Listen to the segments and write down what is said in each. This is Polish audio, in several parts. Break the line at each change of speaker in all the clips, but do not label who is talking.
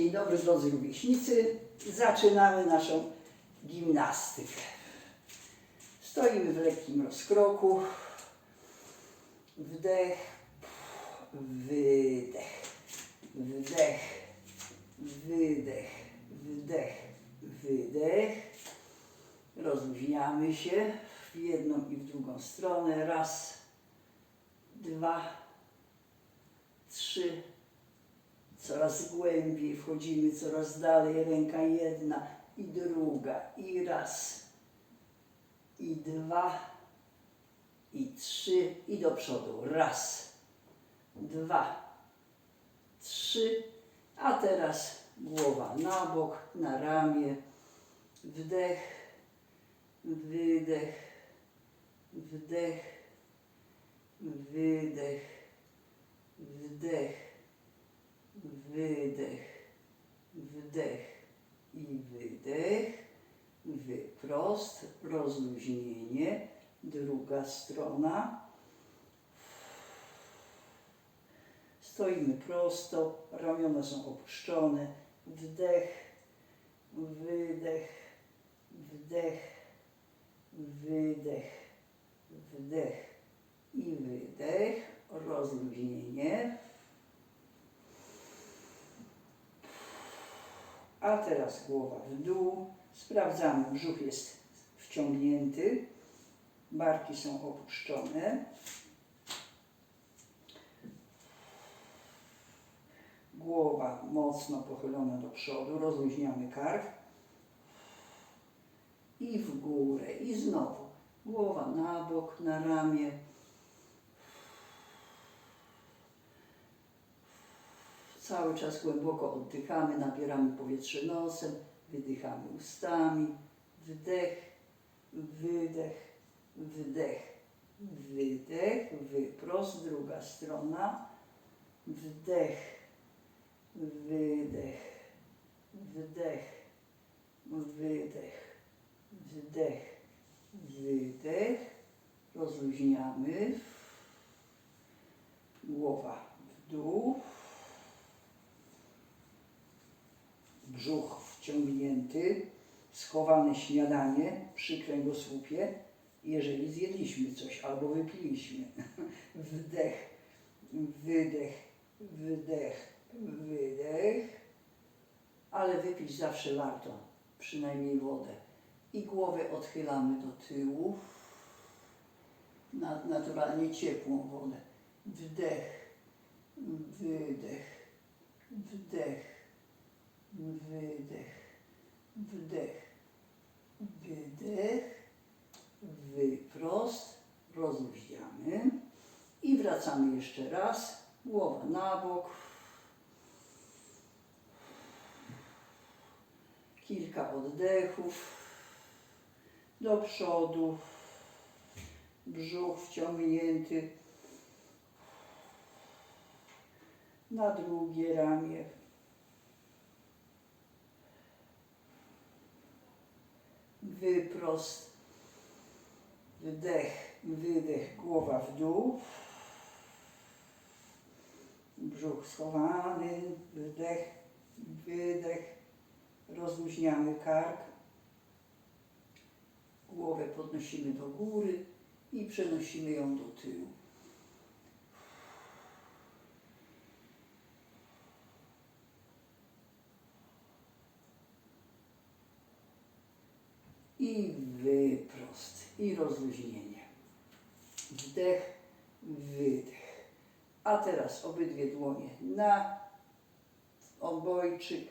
Dzień dobry drodzy rówieśnicy. Zaczynamy naszą gimnastykę. Stoimy w lekkim rozkroku. Wdech, wydech, wdech, wydech, wdech, wydech. Rozluźniamy się w jedną i w drugą stronę. Raz, dwa, trzy, coraz głębiej wchodzimy, coraz dalej, ręka jedna i druga, i raz, i dwa, i trzy, i do przodu. Raz, dwa, trzy, a teraz głowa na bok, na ramię, wdech, wydech, wdech, wydech, wdech wydech, wdech i wydech, wyprost, rozluźnienie, druga strona. Stoimy prosto, ramiona są opuszczone, wdech, wydech, wdech, wydech, wdech i wydech, rozluźnienie. A teraz głowa w dół. Sprawdzamy, brzuch jest wciągnięty, barki są opuszczone. Głowa mocno pochylona do przodu, rozluźniamy kark. I w górę, i znowu. Głowa na bok, na ramię. Cały czas głęboko oddychamy, nabieramy powietrze nosem, wydychamy ustami. Wdech, wydech, wdech, wydech, wyprost, druga strona. Wdech, wydech, wdech, wydech, wdech, wydech. Rozluźniamy. Głowa w dół. brzuch wciągnięty, schowane śniadanie przy kręgosłupie, jeżeli zjedliśmy coś albo wypiliśmy. Wdech, wydech, wdech, wydech, ale wypić zawsze warto, przynajmniej wodę. I głowę odchylamy do tyłu, na, naturalnie ciepłą wodę. Wdech, wydech, wdech, wydech, wdech, wydech, wyprost, rozluźniamy. I wracamy jeszcze raz, głowa na bok, kilka oddechów. Do przodu, brzuch wciągnięty. Na drugie ramię, wyprost, wdech, wydech, głowa w dół, brzuch schowany, wdech, wydech, rozluźniamy kark, głowę podnosimy do góry i przenosimy ją do tyłu. I wyprost i rozluźnienie. Wdech, wydech. A teraz obydwie dłonie na obojczyk,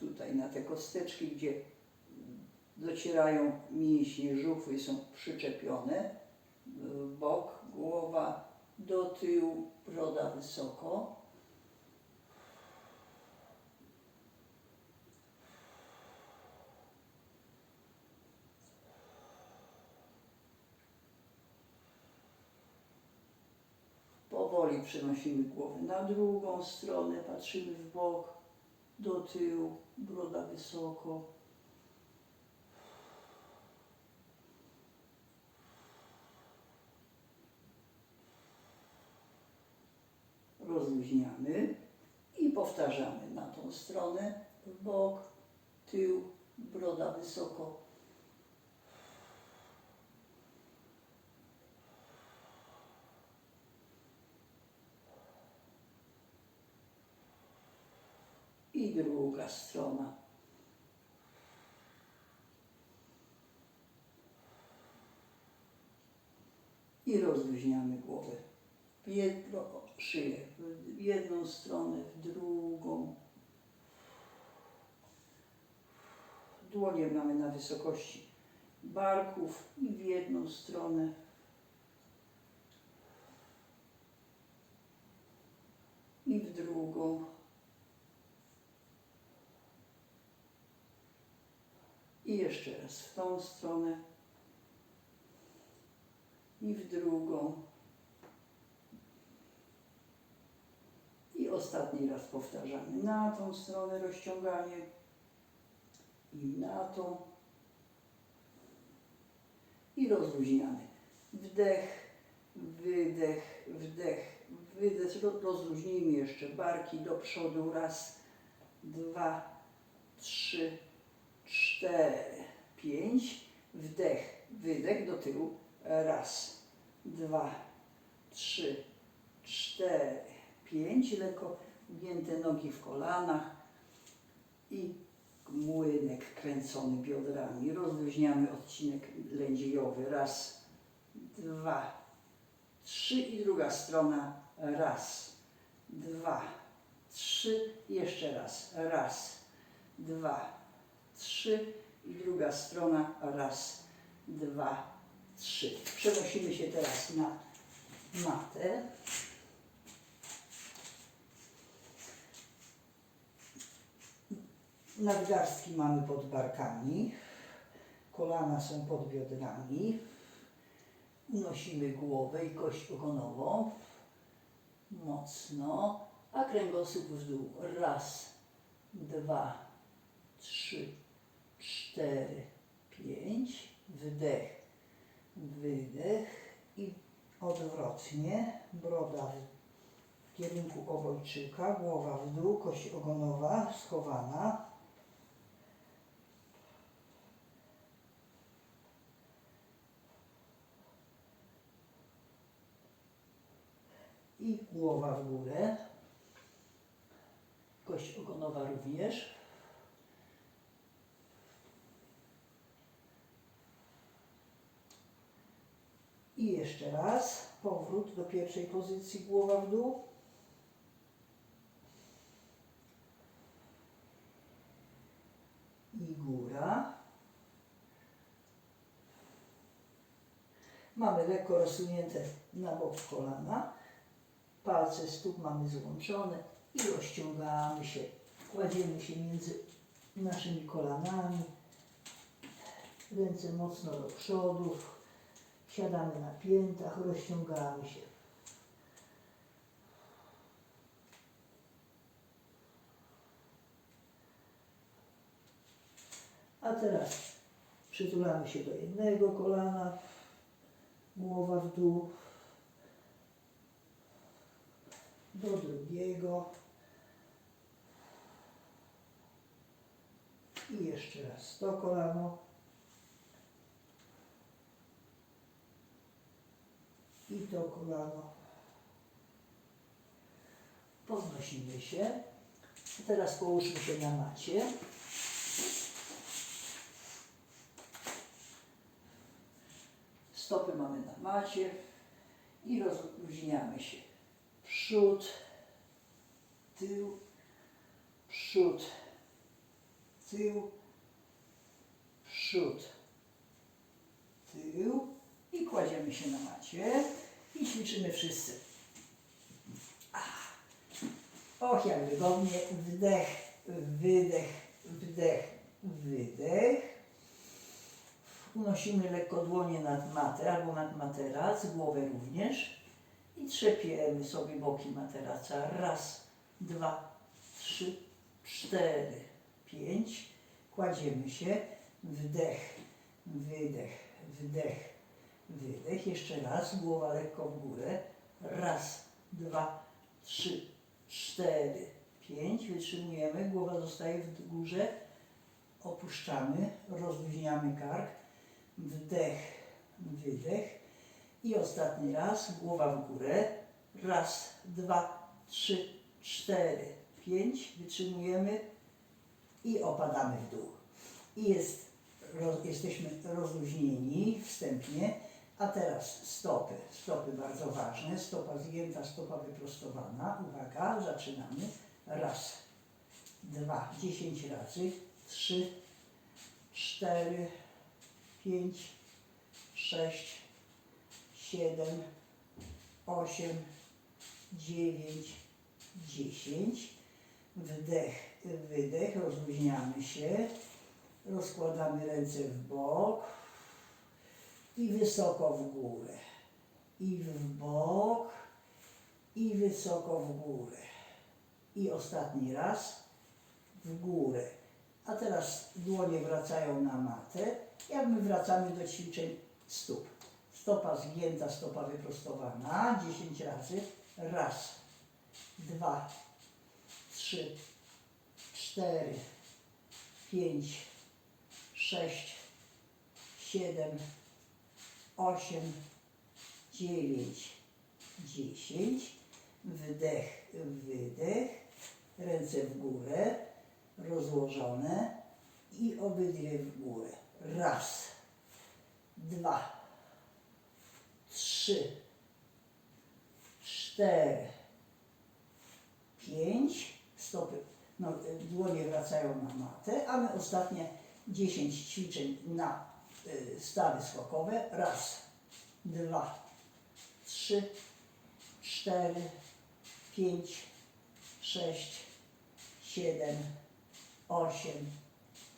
tutaj na te kosteczki, gdzie docierają mięśnie żuchwy, są przyczepione bok, głowa do tyłu, broda wysoko. Powoli przenosimy głowę na drugą stronę, patrzymy w bok, do tyłu, broda wysoko. Rozluźniamy i powtarzamy na tą stronę, w bok, tył, broda wysoko. I druga strona. I rozluźniamy głowę. W jedną szyję, w jedną stronę, w drugą. Dłonie mamy na wysokości barków i w jedną stronę. I w drugą. I jeszcze raz w tą stronę. I w drugą. I ostatni raz powtarzamy. Na tą stronę rozciąganie i na tą. I rozluźniamy. Wdech, wydech, wdech, wydech. Ro- Rozluźnijmy jeszcze barki do przodu. Raz, dwa, trzy, cztery, pięć. Wdech, wydech do tyłu. Raz, dwa, trzy, cztery, pięć. Lekko ugięte nogi w kolanach i młynek kręcony biodrami. Rozluźniamy odcinek lędziejowy. Raz, dwa, trzy i druga strona. Raz, dwa, trzy. Jeszcze raz. Raz, dwa, trzy i druga strona. Raz, dwa, trzy. Przenosimy się teraz na matę. Nadgarstki mamy pod barkami, kolana są pod biodrami. Unosimy głowę i kość ogonową mocno, a kręgosłup w dół. Raz, dwa, trzy, cztery, pięć. Wdech, wydech i odwrotnie. Broda w kierunku obojczyka, głowa w dół, kość ogonowa schowana. i głowa w górę. Kość ogonowa również. I jeszcze raz powrót do pierwszej pozycji, głowa w dół. I góra. Mamy lekko rozsunięte na bok kolana. Palce stóp mamy złączone i rozciągamy się. Kładziemy się między naszymi kolanami. Ręce mocno do przodu. Siadamy na piętach, rozciągamy się. A teraz przytulamy się do jednego kolana, głowa w dół, do drugiego. I jeszcze raz to kolano. I to kolano. Podnosimy się. Teraz połóżmy się na macie. Stopy mamy na macie i rozluźniamy się. Przód, tył, przód, tył, przód, tył i kładziemy się na macie i ćwiczymy wszyscy. Ach. Och, jak wygodnie. Wdech, wydech, wdech, wydech. Unosimy lekko dłonie nad matę albo nad materac, głowę również. I trzepiemy sobie boki materaca. Raz, dwa, trzy, cztery, pięć. Kładziemy się. Wdech, wydech, wdech, wydech. Jeszcze raz. Głowa lekko w górę. Raz, dwa, trzy, cztery, pięć, wytrzymujemy, głowa zostaje w górze, opuszczamy, rozluźniamy kark, wdech, wydech i ostatni raz, głowa w górę, raz, dwa, trzy, cztery, pięć, wytrzymujemy i opadamy w dół. I jest, roz, jesteśmy rozluźnieni wstępnie, a teraz stopy. Stopy bardzo ważne. Stopa zgięta, stopa wyprostowana. Uwaga, zaczynamy. Raz, dwa, dziesięć razy. Trzy, cztery, pięć, sześć, siedem, osiem, dziewięć, dziesięć. Wdech, wydech, rozluźniamy się. Rozkładamy ręce w bok i wysoko w górę. I w bok i wysoko w górę. I ostatni raz w górę. A teraz dłonie wracają na matę, jak my wracamy do ćwiczeń stóp. Stopa zgięta, stopa wyprostowana. 10 razy. Raz, dwa, trzy, cztery, pięć, sześć, siedem, osiem, dziewięć, dziesięć. Wdech, wydech. Ręce w górę, rozłożone i obydwie w górę. Raz, dwa, trzy, cztery, pięć. Stopy, no, dłonie wracają na matę, a my ostatnie 10 ćwiczeń na stawy skokowe. Raz, dwa, trzy, cztery, pięć, sześć, siedem, osiem,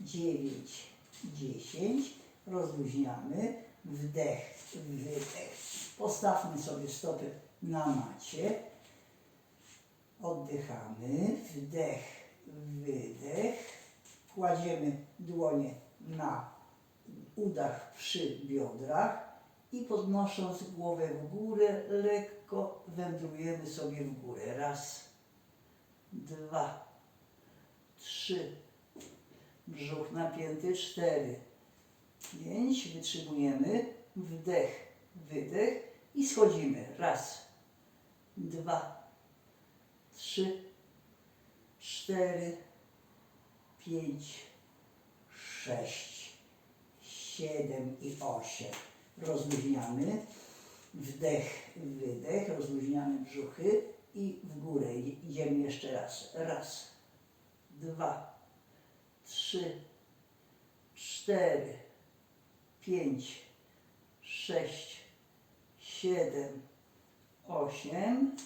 dziewięć, dziesięć. Rozluźniamy. Wdech, wydech. Postawmy sobie stopy na macie. Oddychamy. Wdech, wydech. Kładziemy dłonie na udach przy biodrach i podnosząc głowę w górę, lekko wędrujemy sobie w górę. Raz, dwa, trzy, brzuch napięty, cztery, pięć, wytrzymujemy, wdech, wydech i schodzimy. Raz, dwa, trzy, cztery, pięć, sześć, siedem i osiem. Rozluźniamy. Wdech, wydech, rozluźniamy brzuchy i w górę. Idziemy jeszcze raz. Raz, dwa, trzy, cztery, pięć, sześć, siedem, osiem.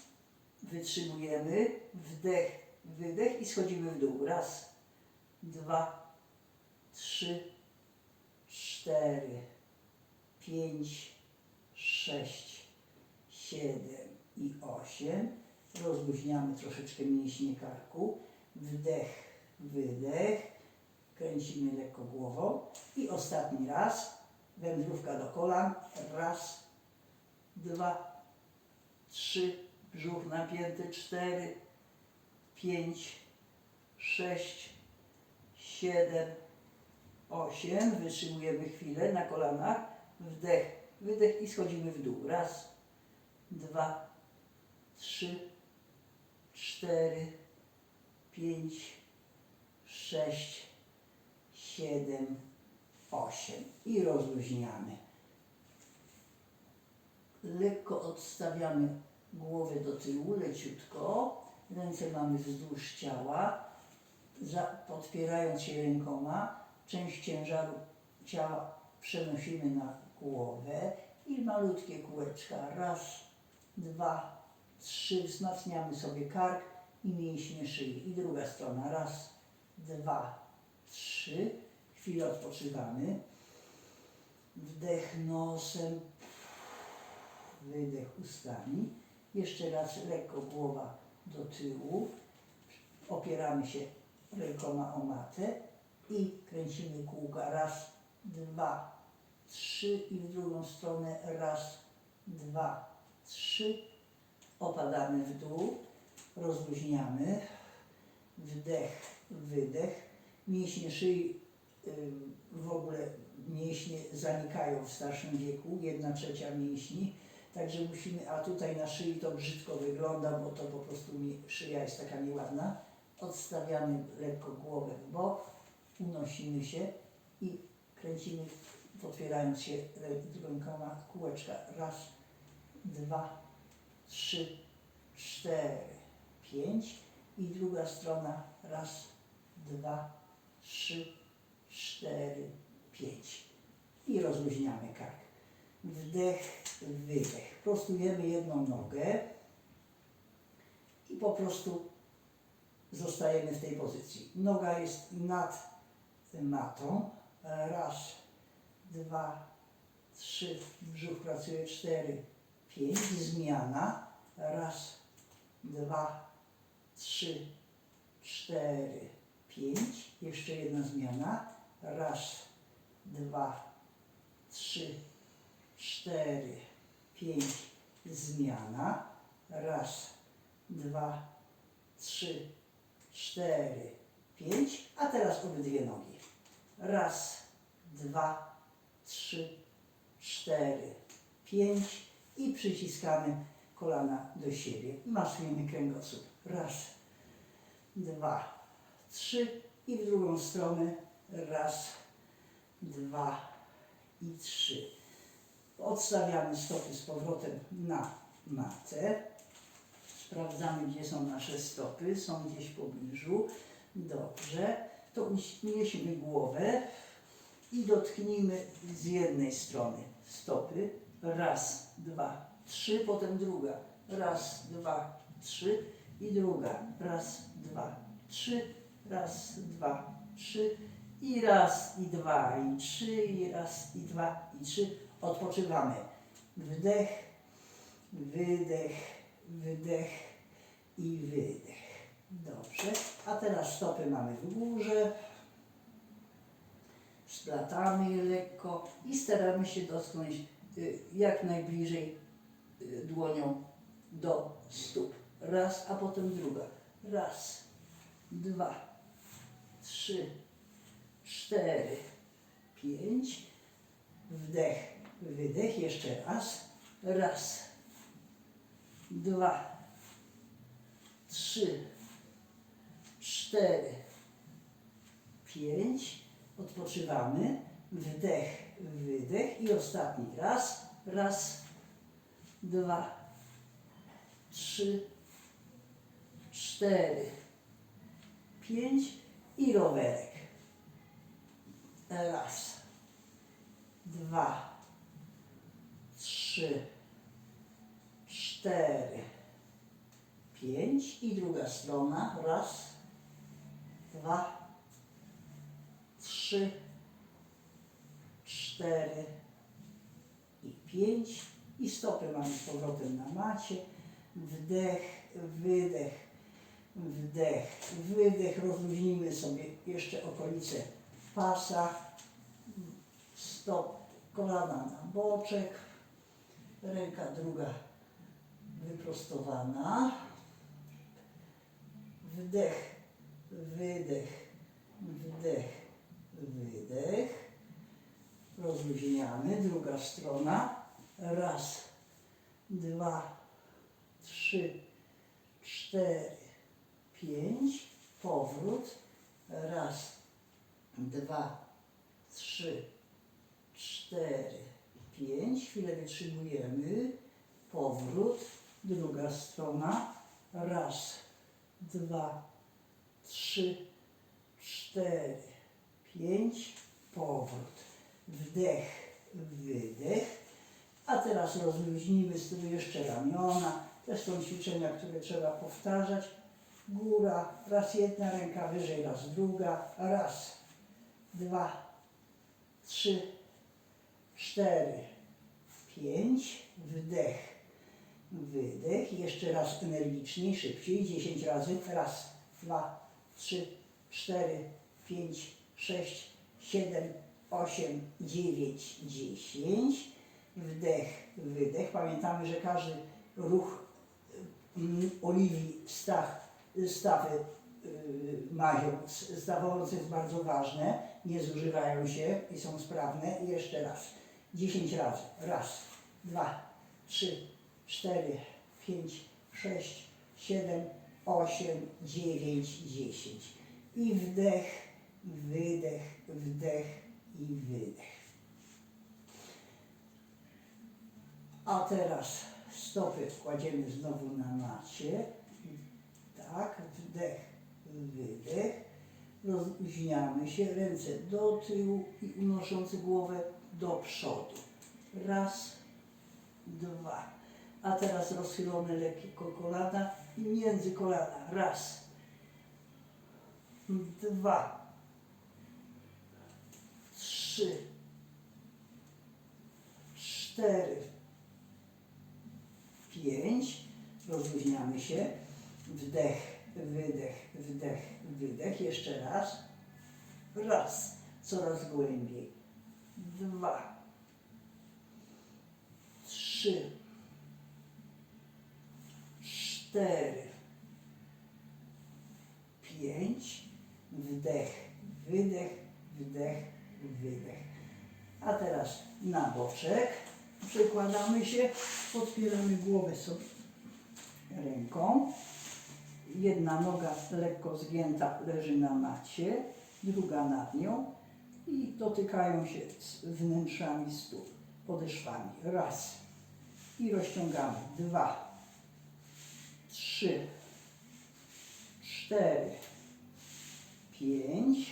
Wytrzymujemy. Wdech, wydech i schodzimy w dół. Raz, dwa, trzy, cztery, pięć, sześć, siedem i osiem. Rozluźniamy troszeczkę mięśnie karku. Wdech, wydech. Kręcimy lekko głową. I ostatni raz. Wędrówka do kolan. Raz, dwa, trzy. Brzuch napięty. Cztery, pięć, sześć, siedem, osiem. Wytrzymujemy chwilę na kolanach. Wdech, wydech i schodzimy w dół. Raz, dwa, trzy, cztery, pięć, sześć, siedem, osiem. I rozluźniamy. Lekko odstawiamy głowę do tyłu, leciutko. Ręce mamy wzdłuż ciała, podpierając się rękoma. Część ciężaru ciała przenosimy na głowę i malutkie kółeczka. Raz, dwa, trzy. Wzmacniamy sobie kark i mięśnie szyi. I druga strona. Raz, dwa, trzy. Chwilę odpoczywamy. Wdech nosem, wydech ustami. Jeszcze raz lekko głowa do tyłu. Opieramy się rękoma o matę i kręcimy kółka. Raz, dwa, trzy i w drugą stronę. Raz, dwa, trzy. Opadamy w dół, rozluźniamy. wdech, wydech. Mięśnie szyi ym, w ogóle mięśnie zanikają w starszym wieku, jedna trzecia mięśni. Także musimy, a tutaj na szyi to brzydko wygląda, bo to po prostu mi, szyja jest taka nieładna. Odstawiamy lekko głowę w bok, unosimy się i kręcimy, otwierając się rę- rękoma kółeczka. Raz, dwa, trzy, cztery, pięć i druga strona. Raz, dwa, trzy, cztery, pięć. I rozluźniamy kark. Wdech, wydech. Prostujemy jedną nogę i po prostu zostajemy w tej pozycji. Noga jest nad matą. Raz, dwa, trzy, brzuch pracuje, cztery, pięć, zmiana. Raz, dwa, trzy, cztery, pięć. Jeszcze jedna zmiana. Raz, dwa, trzy, cztery, pięć. Zmiana. Raz, dwa, trzy, cztery, pięć. A teraz obydwie nogi. Raz, dwa, trzy, cztery, pięć i przyciskamy kolana do siebie. Masujemy kręgosłup. Raz, dwa, trzy i w drugą stronę. Raz, dwa i trzy. Odstawiamy stopy z powrotem na matę. Sprawdzamy, gdzie są nasze stopy. Są gdzieś w pobliżu. Dobrze. To unieśmy głowę i dotknijmy z jednej strony stopy. Raz, dwa, trzy, potem druga. Raz, dwa, trzy i druga. Raz, dwa, trzy, raz, dwa, trzy i raz, i dwa, i trzy, i raz, i dwa, i trzy. Odpoczywamy. Wdech, wydech, wydech i wydech. Dobrze. A teraz stopy mamy w górze. Splatamy je lekko i staramy się dotknąć y, jak najbliżej y, dłonią do stóp. Raz, a potem druga. Raz, dwa, trzy, cztery, pięć. Wdech, wydech. Jeszcze raz. Raz, dwa, trzy, cztery, pięć. Odpoczywamy. Wdech, wydech i ostatni raz. Raz, dwa, trzy, cztery, pięć i rowerek. Raz, dwa, trzy, cztery, pięć i druga strona. Raz, dwa, trzy, cztery i pięć. I stopy mamy z powrotem na macie. Wdech, wydech, wdech, wydech. Rozluźnimy sobie jeszcze okolice pasa. Stop, kolana na boczek. Ręka druga wyprostowana. Wdech, wydech, wdech, wydech. Rozluźniamy. Druga strona. Raz, dwa, trzy, cztery, pięć. Powrót. Raz, dwa, trzy, cztery, pięć. Chwilę wytrzymujemy. Powrót. Druga strona. Raz, dwa, trzy, cztery, pięć. Powrót. Wdech, wydech. A teraz rozluźnimy tyłu jeszcze ramiona. To są ćwiczenia, które trzeba powtarzać. Góra, raz jedna ręka wyżej, raz druga. Raz, dwa, trzy, cztery, pięć. Wdech, wydech. Jeszcze raz energiczniej, szybciej. Dziesięć razy. Raz, dwa, trzy, cztery, pięć, sześć, siedem, osiem, dziewięć, dziesięć. Wdech, wydech. Pamiętamy, że każdy ruch mm, oliwi stach, stawy
yy, mazią. Jest bardzo ważne, nie zużywają się i są sprawne. I jeszcze raz. 10 razy. Raz, dwa, trzy, cztery, pięć, sześć, siedem, osiem, dziewięć, dziesięć. I wdech, wydech, wdech i wydech. A teraz stopy kładziemy znowu na macie. Tak, wdech, wydech. Rozluźniamy się, ręce do tyłu i unosząc głowę do przodu. Raz, dwa. A teraz rozchylone lekko kolana między kolana. Raz, dwa, trzy, cztery, pięć. Rozluźniamy się. Wdech, wydech, wdech, wydech. Jeszcze raz. Raz. Coraz głębiej. Dwa. Trzy. Cztery. Pięć. Wdech, wydech, wdech, wydech. A teraz na boczek. Przekładamy się, podpieramy głowę sobie ręką. Jedna noga lekko zgięta leży na macie, druga nad nią i dotykają się z wnętrzami stóp, podeszwami. Raz. I rozciągamy. Dwa. Trzy. Cztery. Pięć.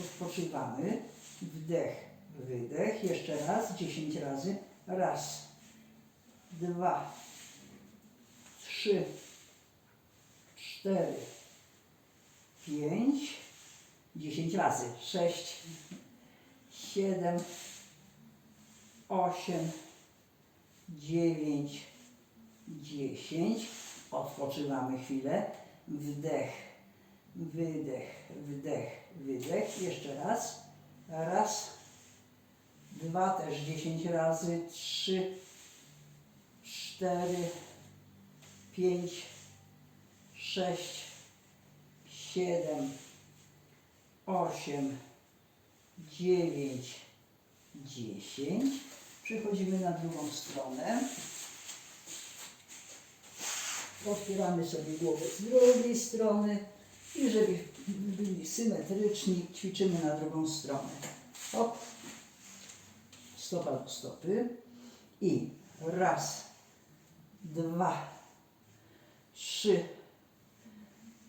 Odpoczywamy. Wdech, wydech. Jeszcze raz. Dziesięć razy. Raz. Dwa. Trzy. Cztery. Pięć. Dziesięć razy. Sześć. Siedem. Osiem. Dziewięć. Dziesięć. Odpoczywamy chwilę. Wdech. Wydech. Wdech. Wydech. Jeszcze raz. Raz. Dwa też dziesięć razy. Trzy. Cztery. Pięć. Sześć. Siedem. Osiem. Dziewięć. Dziesięć. Przechodzimy na drugą stronę. Otwieramy sobie głowę z drugiej strony i żeby byli symetryczni, ćwiczymy na drugą stronę. Hop. Stopa do stopy. I raz, dwa, trzy,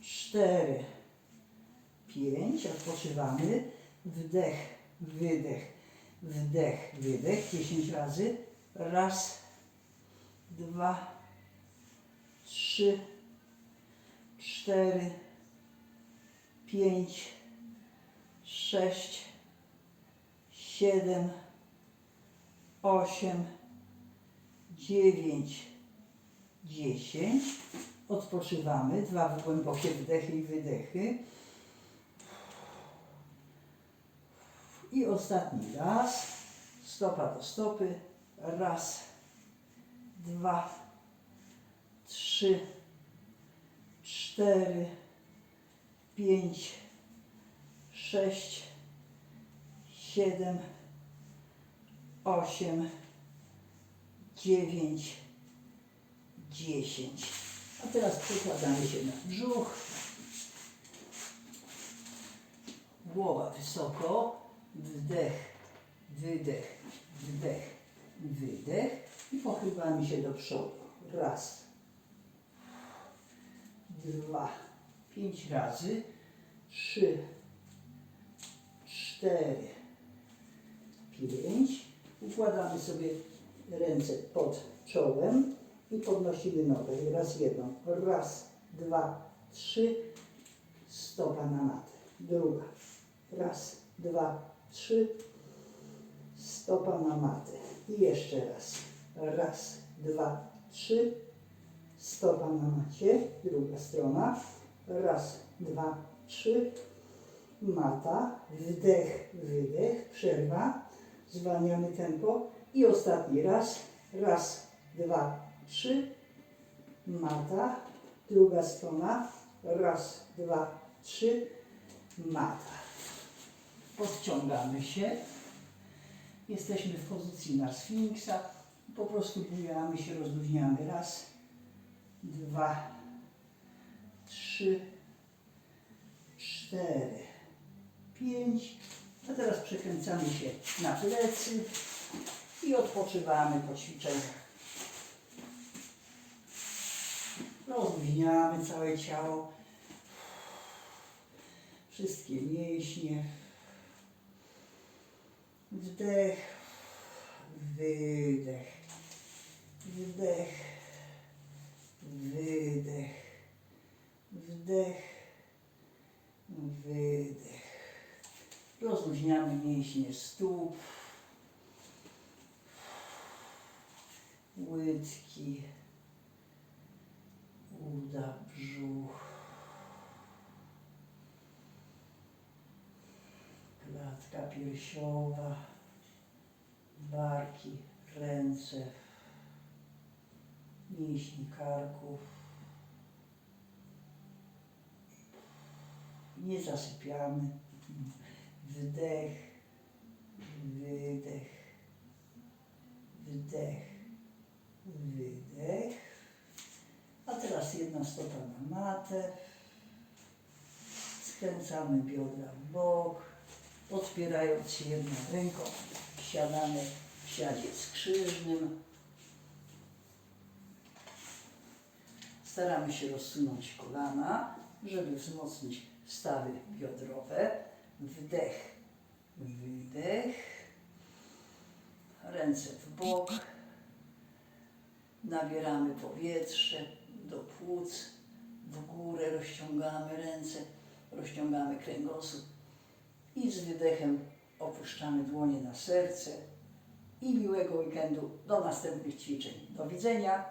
cztery, pięć. Odpoczywamy. Wdech, wydech, wdech, wydech. Dziesięć razy. Raz, dwa, trzy, cztery, pięć, sześć, siedem, osiem, dziewięć, dziesięć. Odpoczywamy. Dwa głębokie wdechy i wydechy. I ostatni raz. Stopa do stopy. Raz, dwa, trzy, cztery, pięć, sześć, siedem, osiem, dziewięć, dziesięć. A teraz przekładamy się na brzuch. Głowa wysoko. Wdech, wydech, wdech, wydech. I pochylamy się do przodu. Raz, dwa, pięć razy, trzy, cztery, pięć. Układamy sobie ręce pod czołem i podnosimy nogę. Raz jedną, raz, dwa, trzy, stopa na matę. Druga, raz, dwa, trzy, stopa na matę. I jeszcze raz, raz, dwa, trzy, stopa na macie, druga strona, raz, dwa, trzy, mata, wdech, wydech, przerwa, zwalniamy tempo i ostatni raz, raz, dwa, trzy, mata, druga strona, Raz, dwa, trzy. Mata. Podciągamy się. Jesteśmy w pozycji na sfinksa. Po prostu bujamy się, rozluźniamy. Raz, dwa, trzy, cztery, pięć. A teraz przekręcamy się na plecy i odpoczywamy po ćwiczeniach. Rozluźniamy całe ciało, wszystkie mięśnie. Wdech, wydech, wdech, wydech, wdech, wydech. Rozluźniamy mięśnie stóp, łydki, uda, brzuch, klatka piersiowa, barki, ręce, mięśnie karków. Nie zasypiamy. Wdech, wydech, wdech, wydech. A teraz jedna stopa na matę. Skręcamy biodra w bok, podpierając się jedną ręką. Siadamy w siadzie skrzyżnym. Staramy się rozsunąć kolana, żeby wzmocnić stawy biodrowe. Wdech, wydech. Ręce w bok. Nabieramy powietrze do płuc. W górę rozciągamy ręce, rozciągamy kręgosłup. I z wydechem opuszczamy dłonie na serce. I miłego weekendu do następnych ćwiczeń. Do widzenia.